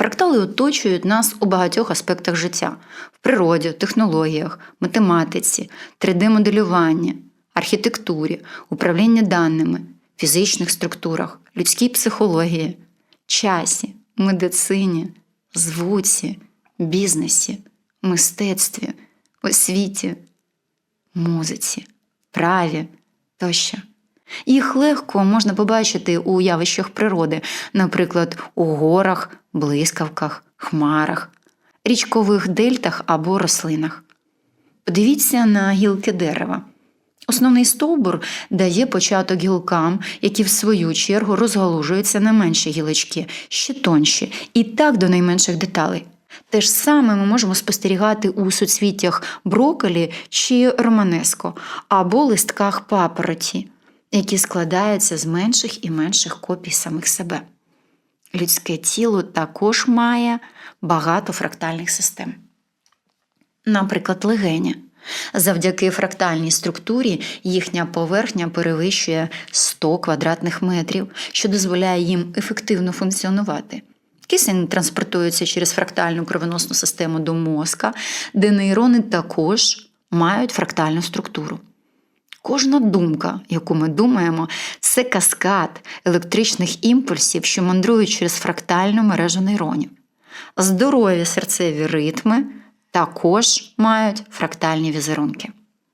Фрактали оточують нас у багатьох аспектах життя в природі, технологіях, математиці, 3D-моделюванні, архітектурі, управлінні даними, фізичних структурах, людській психології, часі, медицині, звуці, бізнесі, мистецтві, освіті, музиці, праві тощо. Їх легко можна побачити у явищах природи, наприклад, у горах, блискавках, хмарах, річкових дельтах або рослинах. Подивіться на гілки дерева. Основний стовбур дає початок гілкам, які в свою чергу розгалужуються на менші гілочки, ще тонші, і так до найменших деталей. Те ж саме ми можемо спостерігати у суцвіттях брокколі чи романеско або листках папороті, які складаються з менших і менших копій самих себе. Людське тіло також має багато фрактальних систем. Наприклад, легеня. Завдяки фрактальній структурі їхня поверхня перевищує 100 квадратних метрів, що дозволяє їм ефективно функціонувати. Кисень транспортується через фрактальну кровоносну систему до мозка, де нейрони також мають фрактальну структуру. Кожна думка, яку ми думаємо, це каскад електричних імпульсів, що мандрують через фрактальну мережу нейронів. Здорові серцеві ритми також мають фрактальні візерунки.